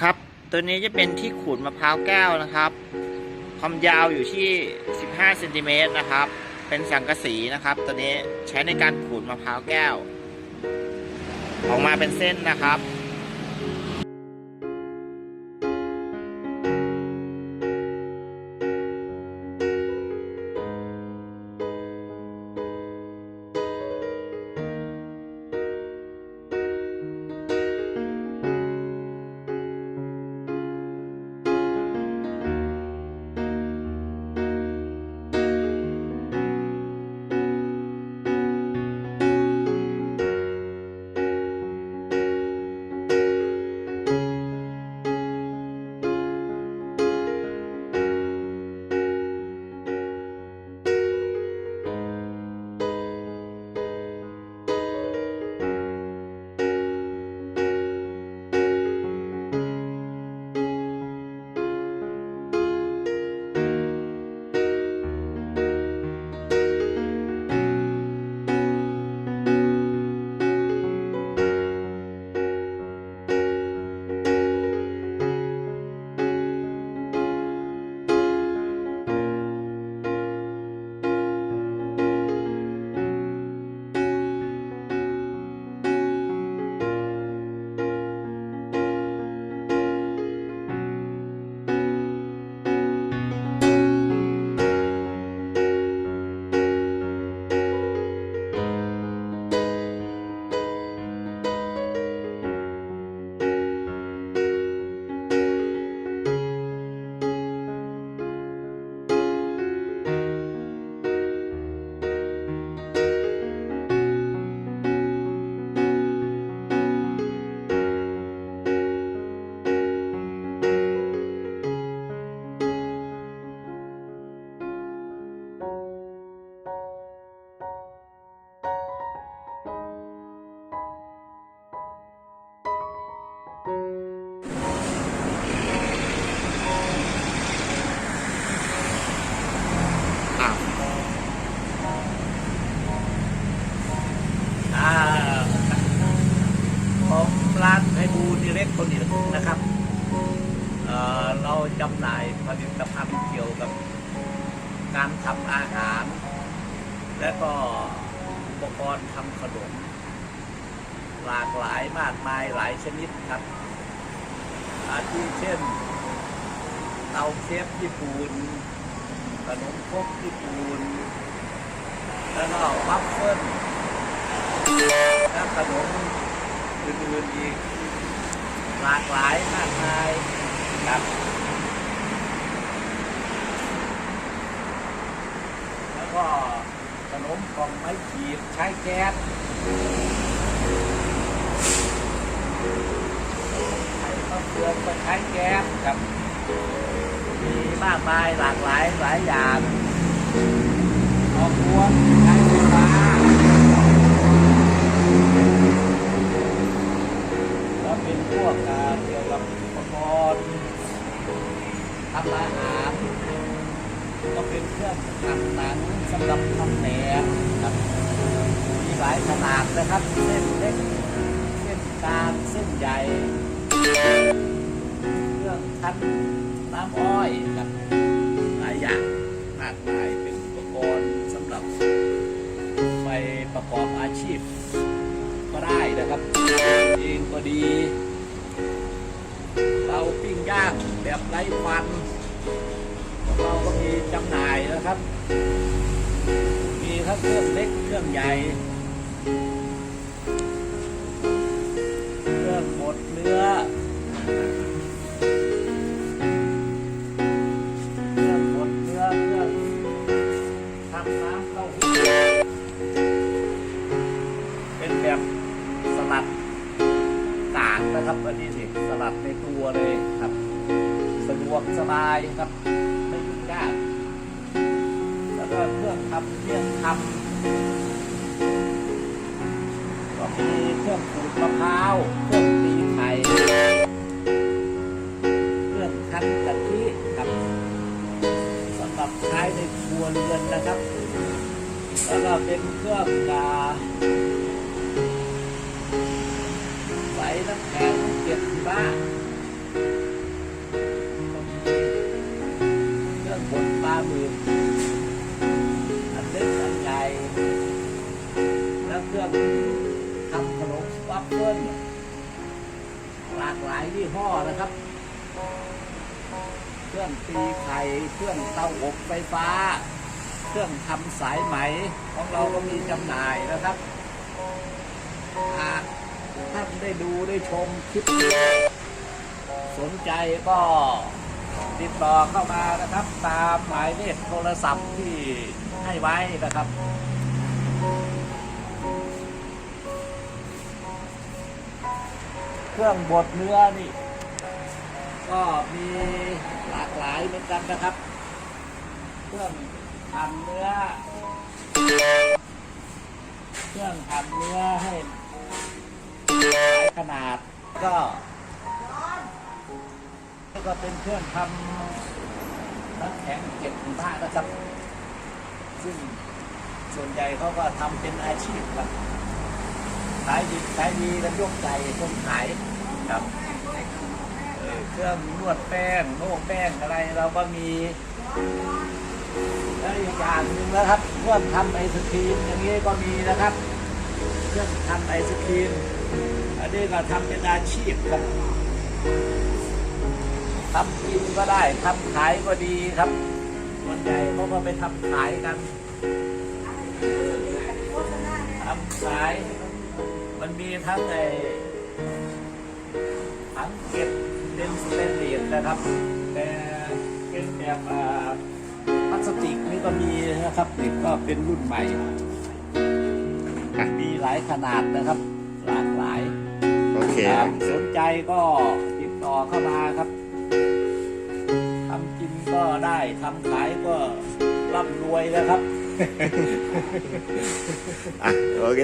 ครับ ตัวนี้จะเป็นที่ขูดมะพร้าวแก้วนะครับ ความยาวอยู่ที่ 15เซนติเมตรนะครับ เป็นสังกะสีนะครับ ตัวนี้ใช้ในการขูดมะพร้าวแก้ว ออกมาเป็นเส้นนะครับ ของร้านไพบูลย์ดิเรกโทนิกนะครับเเราจำหน่ายผลิตภัณฑ์เกี่ยวกับ การทำอาหาร และก็อุปกรณ์ทำขนม หลากหลายมากมายหลายชนิดครับอาที่เช่นเตาเคฟญี่ปุ่นขนมครกญี่ปุ่นแล้วก็วัฟเฟิลและขนมอื่นๆอีกหลากหลายมากมายครับแล้วก็ขนมกล่องไม้ขีดใช้แก๊ส ข้าวเปลือกก็ใช้แก๊สครับ มีมากมายหลากหลายหลายอย่างออกครัวใช้ไฟฟ้าแล้วเป็นพวกเกี่ยวกับอุปกรณ์ทำอาหารก็เป็นเครื่องทำหนังสำหรับทำแหนมครับมีหลายขนาดนะครับเส้นเล็ก เส้นกลางเส้นใหญ่เครื่องคั้นน้ำอ้อยครับหลายอย่างมากมายเป็นอุปกรณ์สำหรับไปประกอบอาชีพก็ได้นะครับเองก็ดีเตาปิ้งย่างแบบไร้ควันของเราก็มีจำหน่ายนะครับ มีทั้งเครื่องเล็กเครื่องใหญ่ ดเนื้อเครื่องบดเนื้อเครื่องทำน้ำเต้าหู้เป็นแบบสลัดกากนะครับอันนี้สิสลัดในตัวเลยครับ สะดวกสบายครับ ไม่ยุ่งยากแล้วก็เครื่องทำเครื่องทำก็มีเครื่องขูดมะพร้าวเครื่อง นนะครับ แล้วก็เป็นเครื่องกาใส่น้ำแข็งเก็บบ้านเครื่องบดปลาหมึกอันเล็กอันใหญ่แล้วเครื่องทำขนมวัฟเฟิลหลากหลายยี่ห้อนะครับ เครื่องตีไข่ เครื่องเตาอบไฟฟ้า เครื่องทำสายไหมของเราก็มีจำหน่ายนะครับหากท่านได้ดูได้ชมคลิป สนใจก็ติดต่อเข้ามานะครับ ตามหมายเลขโทรศัพท์ที่ให้ไว้นะครับเครื่องบดเนื้อนี่ ก็มีหลากหลายเหมือนกันนะครับ เครื่อง หั่นเนื้อ เครื่องหั่นเนื้อให้หลายขนาดก็ก็เป็นเครื่องทำน้ำแข็งเก็บหิมะนะครับ ซึ่งส่วนใหญ่เขาก็ทำเป็นอาชีพครับขายดีขายดีกันยกใจคนขายครับเครื่องนวดแป้งโน้แป้งอะไรเราก็มี แล้วอีกอย่างหนึ่งนะครับเครื่องทำไอศครีมอย่างนี้ก็มีนะครับเครื่องทำไอศครีมอันนี้ก็ทำเป็นอาชีพครับทำกินก็ได้ทำขายก็ดีครับส่วนใหญ่เขาก็ไปทำขายกันทำขาย มันมีทั้งไอถังเก็บเป็นสเตนเลสนะครับ แต่เป็นแบบ สติกนี่ก็มีนะครับนี่ก็เป็นรุ่นใหม่ มีหลายขนาดนะครับ หลากหลายโอเคครับสนใจก็ติดต่อเข้ามาครับทำกินก็ได้ทำขายก็ร่ำรวยนะครับ อะโอเค